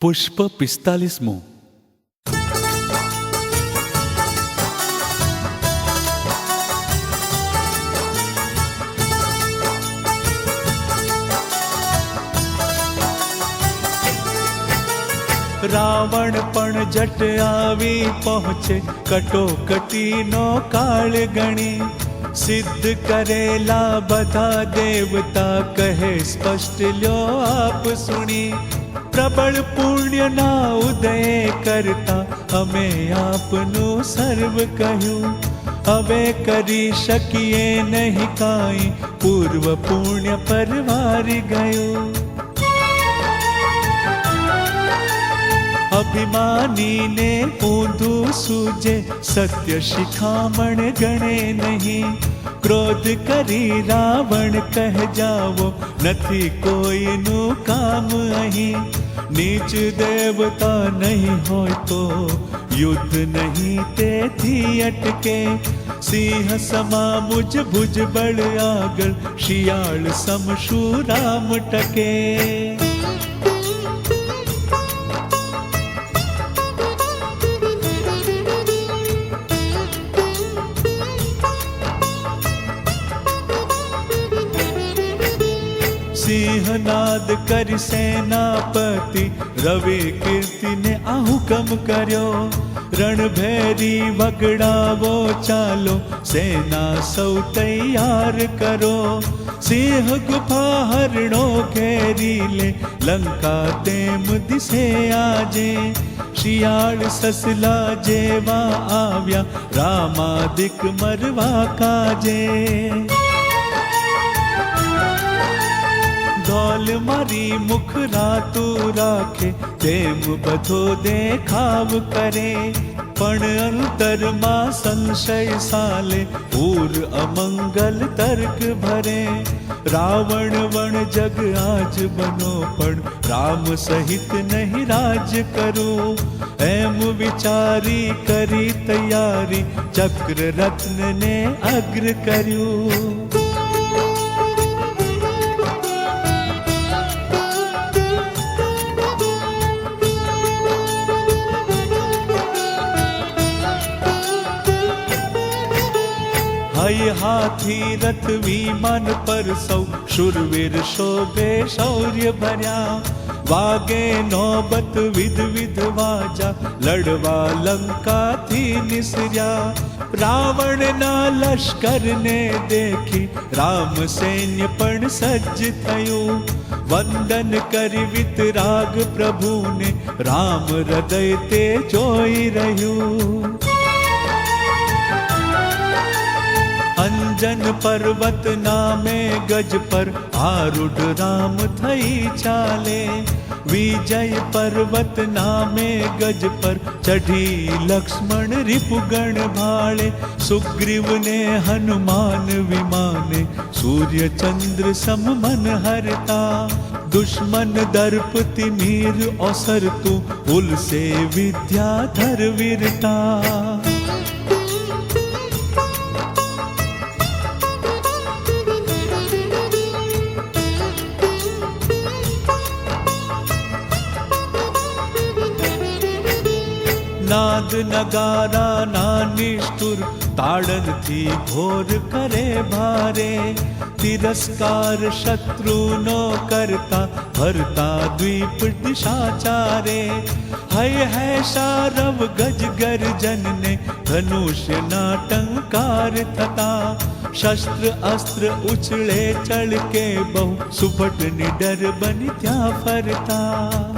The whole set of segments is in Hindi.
પુષ્પ પિસ્તાલીસમું રાવણ પણ જટ આવી પહોંચે કટોકટીનો કાળ ગણી સિદ્ધ કરેલા બધા દેવતા કહે સ્પષ્ટ લ્યો આપ સુણી પ્રબળ પુણ્યના ઉદય કરતા અમે આપનું સર્વ કહ્યું હવે કરી શકીએ નહીં કાંઈ પૂર્વ પુણ્ય પરવારી ગયું અભિમાનીને ઊંધું સૂજે સત્ય શિખામણ ગણે નહીં ક્રોધ કરી રાવણ કહે જાવો નથી કોઈનું કામ અહીં નીચ દેવતા નહીં હોય તો યુદ્ધ નહીં તેથી અટકે સિંહ સમા મુજ ભુજ બળ આગળ શિયાળ સમ રામ ટકે સિંહનાદ કરી સેનાપતિ. રવિ કીર્તિને આ હુકમ કર્યો. રણભેરી વગડાવો ચાલો. સેના સૌ તૈયાર કરો. સિંહ ગુફા હરણો ઘેરી લે. લંકા તેમ દિશે આજે. શિયાળ સસલા જેવા આવ્યા. રામાદિક મરવા કાજે. ધોલ મારી મુખ રાતું રાખે તેમ બધો દેખાવ કરે પણ અંતરમાં સંશય સાલે પૂર અમંગલ તર્ક ભરે રાવણ વણ જગ આજ બનો પણ રામ સહિત નહીં રાજ કરું એમ વિચારી કરી તૈયારી ચક્ર રત્નને અગ્ર કર્યું हाथी रथ मन पर सौ। शुरवीर शोभे शौर्य भरिया वागे नौबत विध विध वाजा लड़वा लंका थी निसरिया रावण ना लश्कर ने देखी। राम सैन्य पण सज्ज थयो। वंदन कर वित राग प्रभु ने। राम हृदय ते जोई रहू अंजन पर्वत नामे गज पर आरुड राम थई चाले। विजय पर्वत नामे गज पर चढ़ी लक्ष्मण रिपुगण भाले। सुग्रीव ने हनुमान विमाने, सूर्य चंद्र सम मन हरता। दुश्मन दर्प तिमीर असर तू उल से विद्याधर वीरता। नाद नगारा ना निष्ठुर ताड़न थी घोर करे भारे। तिरस्कार शत्रु नो करता, भरता द्वीप दिशाचारे हय है सारव गज गर जन ने धनुष नाटंकार थता। शस्त्र अस्त्र उछले चल के बहु, सुभट निडर बन त्या फरता।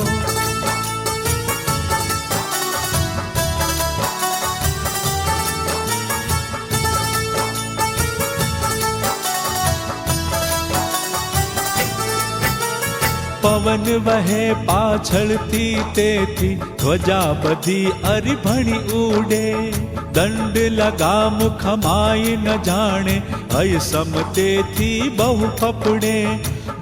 પવન વહે પાછળથી તેથી ધ્વજા બધી અરીભણી ઉડે. દંડ લગામ ખમાઈ ન જાણે હય સમતેથી બહુ ફપડે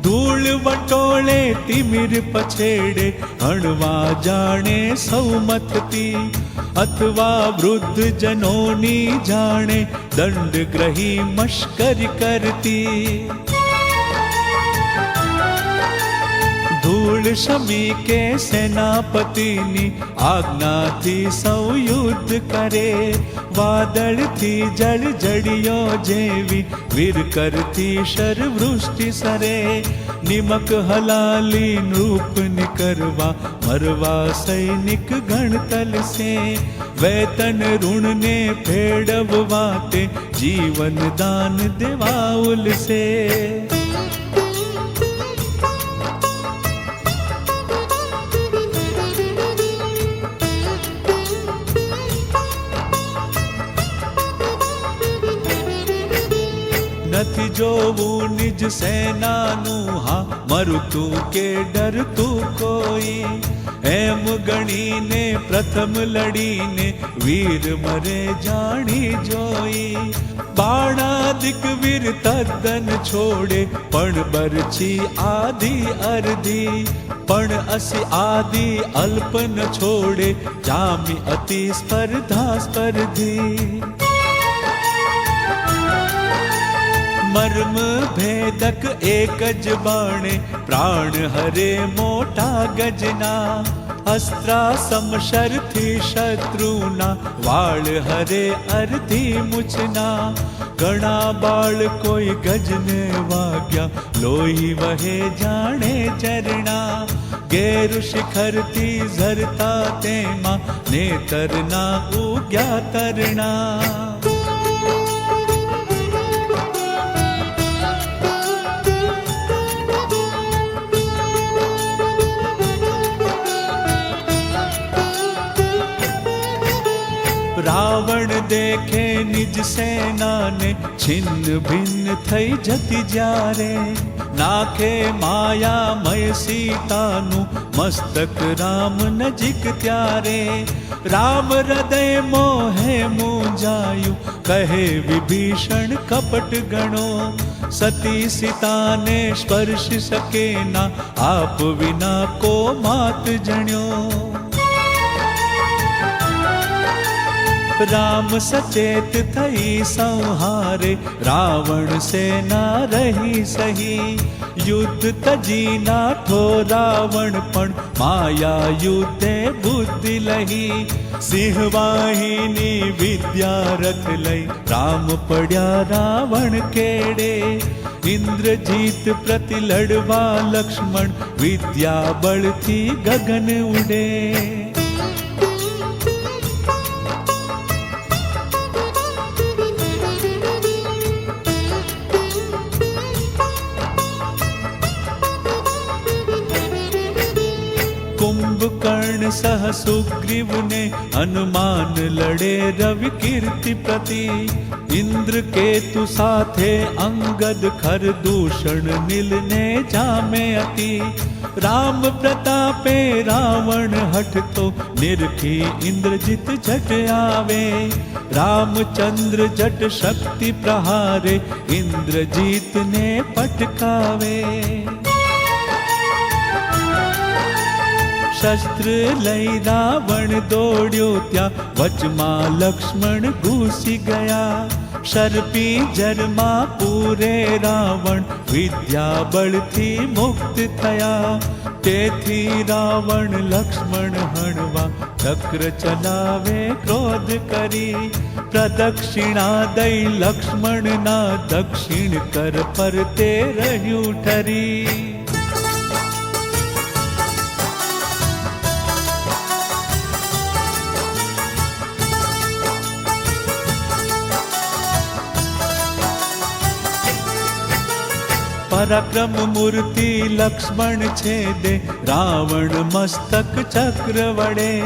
ધૂળ વટોળે, તિમિર પછેડે, હણવા જાણે સૌ મથતી. અથવા વૃદ્ધ જનોની જાણે દંડ ગ્રહી મશ્કરી કરતી. ધૂળ શમી સેનાપતિની આજ્ઞાથી સૌ યુદ્ધ કરે વાદળથી જળ જડિયો જેવી વીર કરતી શરવૃષ્ટિ સરે નિમક હલાલી નૃપ નિકરવા મરવા સૈનિક ગણતલ સે વેતન ઋણને ફેડવવા તે જીવન દાન દેવા ઉલસે જોવું નિજ સેનાનું હા મરતું કે ડરતું કોઈ એમ ગણીને પ્રથમ લડીને વીર મરે જાણી જોઈ બાણાદિક વીર તદ્દન છોડે પણ બરછી આદિ અરધી પણ અસી આદિ અલ્પ ન છોડે જામી અતિ સ્પર્ધા સ્પર્ધી મર્મ ભેદક એક જ બાણે પ્રાણ હરે મોટા ગજના અસ્ત્રા સમશરથી શત્રુના વાળ હરે અર્ધી મુછના ઘણા બાળ કોઈ ગજને વાગ્યા લોહી વહે જાણે ચરણા ગેરુ શિખરથી ઝરતા તેમાં નેતરના ઉગ્યા તરણા रावण देखे निज सेना ने, छिन्न भिन्न थई जति जा रे नाखे माया मय सीता नु मस्तक राम नजिक त्यारे। राम हृदय मोहे मु जायु, कहे विभीषण कपट गणो। सती सीता ने स्पर्श सके ना, आप बिना को मात जण्यो राम सचेत थई संहारे रावण सेना रही सही। युद्ध तजी नाठो रावण पण माया युद्धे बुद्धि लही। सिंवाहिनी विद्या रख लई राम पढया रावण केड़े। इंद्रजीत प्रति लड़वा लक्ष्मण विद्या बल थी गगन उड़े। कुंभकर्ण सह सुग्रीव ने हनुमान लड़े रवि कीर्ति प्रति। इंद्र केतु साथे अंगद खर दूषण मिलने जामे अति। राम प्रतापे रावण हट तो निरखी इंद्रजित जट आवे। रामचंद्र जट शक्ति प्रहारे इंद्रजीत ने पटकावे। શસ્ત્ર લઈ રાવણ દોડ્યો ત્યાં વચમાં લક્ષ્મણ ઘૂસી ગયા શરપી જરમાં પૂરે રાવણ વિદ્યા બળથી મુક્ત થયા તેથી રાવણ લક્ષ્મણ હણવા ચક્ર ચલાવે ક્રોધ કરી પ્રદક્ષિણા દઈ લક્ષ્મણના દક્ષિણ કર પર તે રહ્યું ઠરી પરાક્રમ મૂર્તિ લક્ષ્મણ છેદે રાવણ મસ્તક ચક્ર વડે.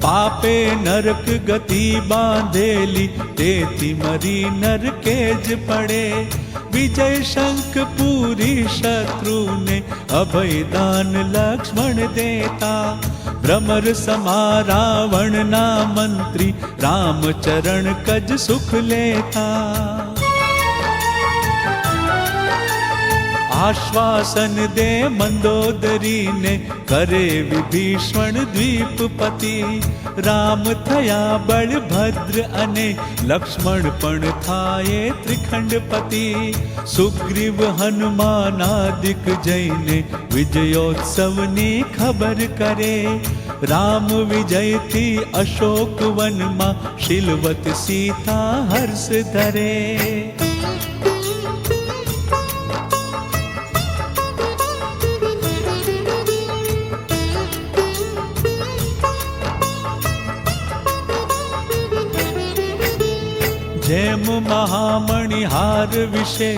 પાપે નરક ગતિ બાંધેલી, તેથી મરી નરકે જ પડે. વિજય શંખ પૂરી શત્રુને અભયદાન લક્ષ્મણ દેતા. ભ્રમર સમા રાવણના મંત્રી રામચરણ કજ સુખ લેતા. આશ્વાસન દે મંદોદરીને કરે વિભીષણ દ્વીપપતિ રામ થયા બળભદ્ર અને લક્ષ્મણ પણ થાય ત્રિખંડપતિ સુગ્રીવ હનુમાનાદિક જઈને વિજયોત્સવની ખબર કરે રામ વિજયથી અશોક વનમાં શિલવત સીતા હર્ષ ધરે જેમ મહામણિહાર વિશે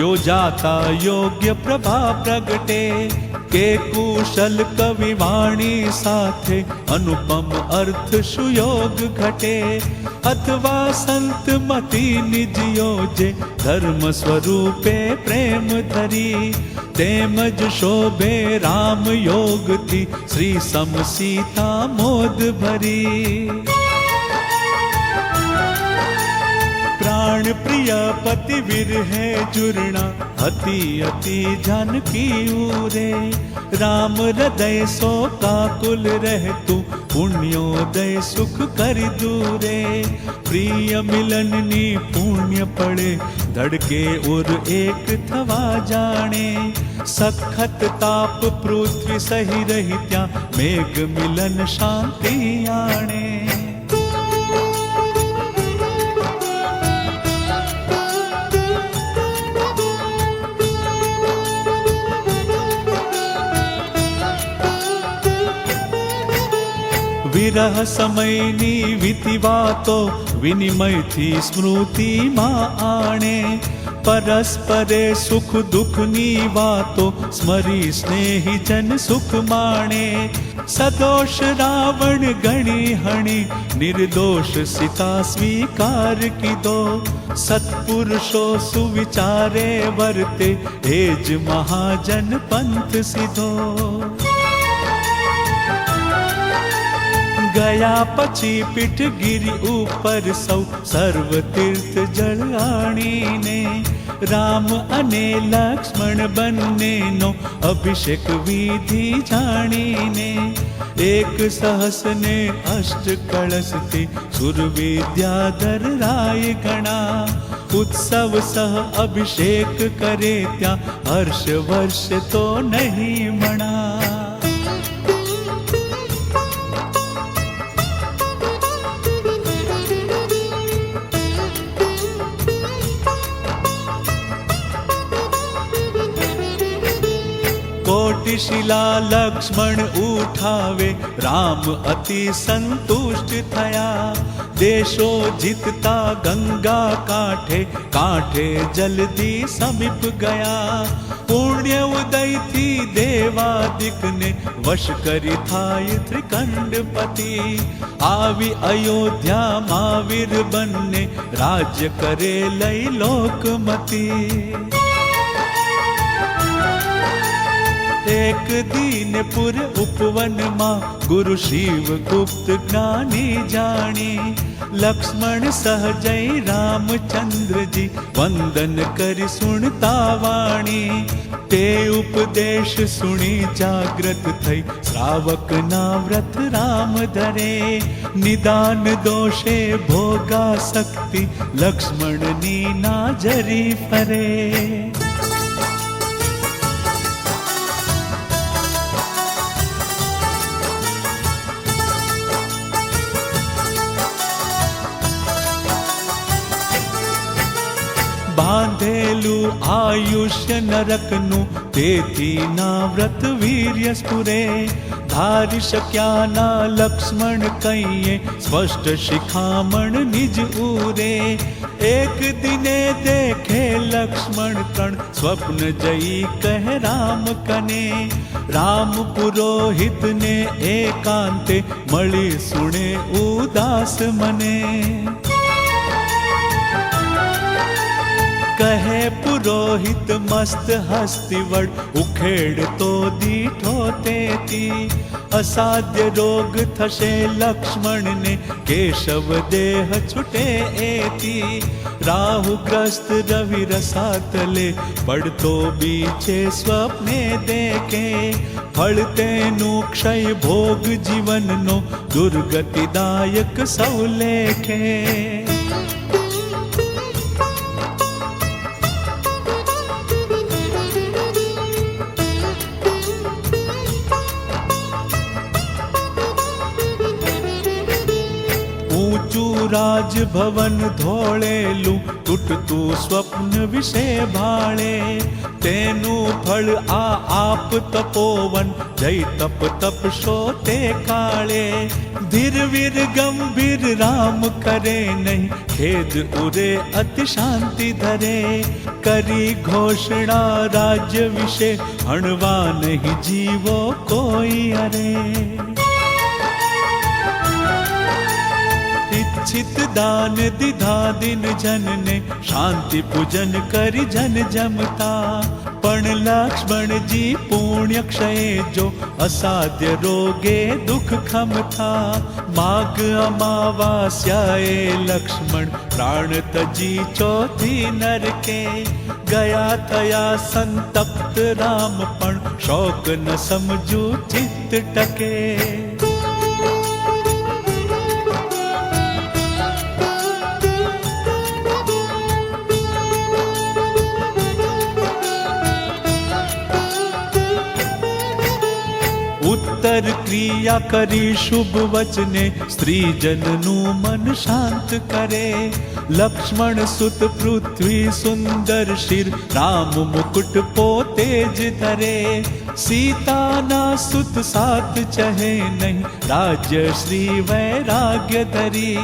યોજાતા યોગ્ય પ્રભા પ્રગટે, કે કુશલ કવિ વાણી સાથે અનુપમ અર્થ સુયોગ ઘટે. અથવા સંત મતી નિજયો જે ધર્મ સ્વરૂપે પ્રેમ ધરી, તેમજ શોભે રામ યોગથી શ્રી સમ સીતા મોદ ભરી. प्राण प्रिया पति वीर है जुरना अति अति जन की उरे राम हृदय सो का कुल रह तू पुण्यो दय सुख कर दूरे। प्रिय मिलन नी पुण्य पड़े, धड़के और एक थवा जाने। सखत ताप पृथ्वी सही रही त्या, मेघ मिलन शांति आने વિરહ સમયની વીતી વાતો વિનિમયથી સ્મૃતિમાં આણે પરસ્પરે સુખ દુઃખની વાતો સ્મરી સ્નેહી જન સુખ માણે સદોષ રાવણ ગણી હણી નિર્દોષ સીતા સ્વીકાર કીધો સત્પુરુષો સુવિચારે વર્તે એ જ મહાજન પંથ સીધો ગયા પછી પીઠગીરી ઉપર સૌ સર્વ તીર્થ જળાણીને રામ અને લક્ષ્મણ બંનેનો અભિષેક વિધિ જાણીને એક સહસને અષ્ટ કળશથી સુર વિદ્યાધર રાય ગણા ઉત્સવ સહ અભિષેક કરે ત્યાં હર્ષ વર્ષ તો નહીં મણા शिला लक्ष्मण उठावे, राम अति संतुष्ट थया। देशो जितता गंगा काठे काठे जल्दी समीप गया। पुण्य उदय थी देवादिक ने, वश करी थाय त्रिकंड पति आवी अयोध्या महावीर बनने, राज्य करे लई लोकमती। एक दिन पूरे उपवन मा, गुरु शिव गुप्त ज्ञानी जानी। लक्ष्मण सहजै रामचंद्र जी वंदन कर सुनता वाणी। ते उपदेश सुनी जागृत थई, श्रावक ना व्रत राम धरे। निदान दोषे भोगा शक्ति, लक्ष्मण नी ना जरी फरे। આયુષ્ય નરકનું તેથી ના વ્રત વીર્ય સ્ફુરે. ધારી શક્યા ના લક્ષ્મણ કહીએ, સ્પષ્ટ શિખામણ નિજ ઉરે. એક દિને દેખે લક્ષ્મણ ત્રણ સ્વપ્ન જઈ કહે રામ કને. રામ પુરોહિતને એકાંતે મળી સુણે ઉદાસ મને. कहे पुरोहित मस्त हस्ति केशव देह छुटे एती। राहु रवि रसातले पडतो बीचे स्वप्ने देखे। फळते नु क्षय भोग जीवन न दुर्गतिदायक सौलेखे। लेखे લેખે ઊંચું રાજભવન ધોળેલું તૂટતું સ્વપ્ન વિશે ભાળે તેનું ફળ આ આપ તપોવન જય તપ તપશો તે કાળે ધીર વીર ગંભીર રામ કરે નહીં ખેદ ઉરે અતિ શાંતિ ધરે કરી ઘોષણા રાજ્ય વિશે હણવા નહીં જીવો કોઈ અરે इच्छित दान दिधा दिन जन ने शांति पूजन कर जन जमता। पण लक्ष्मण जी पुण्य क्षय जो असाध्य रोगे दुख खम था माघ अमावास्या लक्ष्मण, प्राण तजी चौथी नर के गया थया संतप्त राम पण शोक न समझू चित्त टके। अंतर क्रिया करी शुभ वचने स्त्री जन मन शांत करे। लक्ष्मण सुत पृथ्वी सुंदर शिर, राम मुकुट पोते धरे। सीता ना सुत साथ चहे नहीं, राज्य श्री वैराग्य धरी।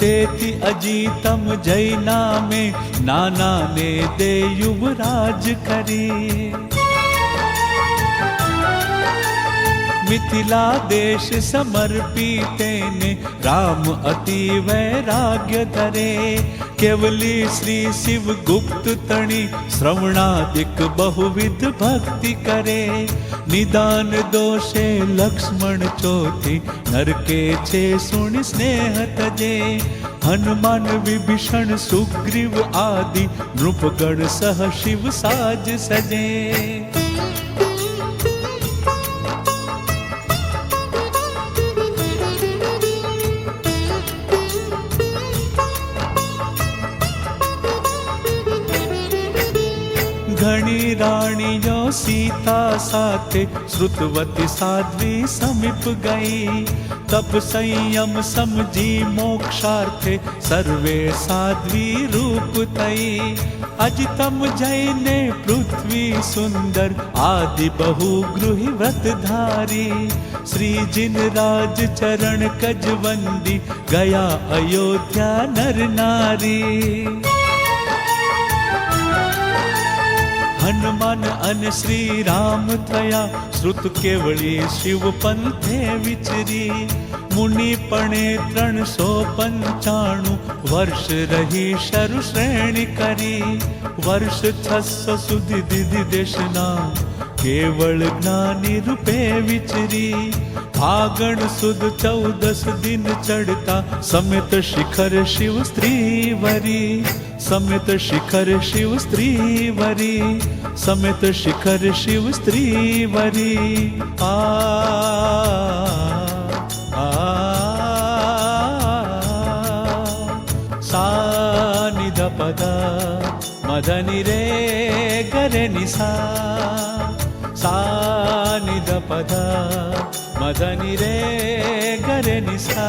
तेति अजीतम जय नामे, नाना ने दे युवराज करी। मिथिला देश समर्पिते राम अति वैराग्य धरे। केवली श्री शिव गुप्त तणि श्रवणादिक बहुविध भक्ति करे। निदान दोषे लक्ष्मण चोथी नरके छे सुन स्नेह तजे। हनुमान विभीषण सुग्रीव आदि नृपगण सह शिव साज सजे। णयो सीता सा श्रुतवती साध्वी समीप गई। तप संयम समझी मोक्षार्थे सर्वे साध्वी रूप तई। अजतम जैने पृथ्वी सुंदर आदि बहु गृह व्रत धारी। श्री जिन राज चरण कजवंदी गया अयोध्या नर नारी। હનુમાન અને શ્રી રામ થયા. શ્રુત કેવળી શિવ પંથે વિચરી. મુનિ પણે ત્રણસો પંચાણું વર્ષ રહી શરુ શ્રેણી કરી. વર્ષ છસો સુધી દીધી દેશના કેવળ જ્ઞાની રૂપે વિચરી. ફાગણ સુદ ચૌદસ દિન ચડતા સમેત શિખર શિવ સ્ત્રી વરી. સમેત શિખર શિવ સ્ત્રી વરી. समित शिखर शिव स्त्री वरी आ सानिध पद मदनि रे गरनि सा सानिध पद मदनि रे गरनि सा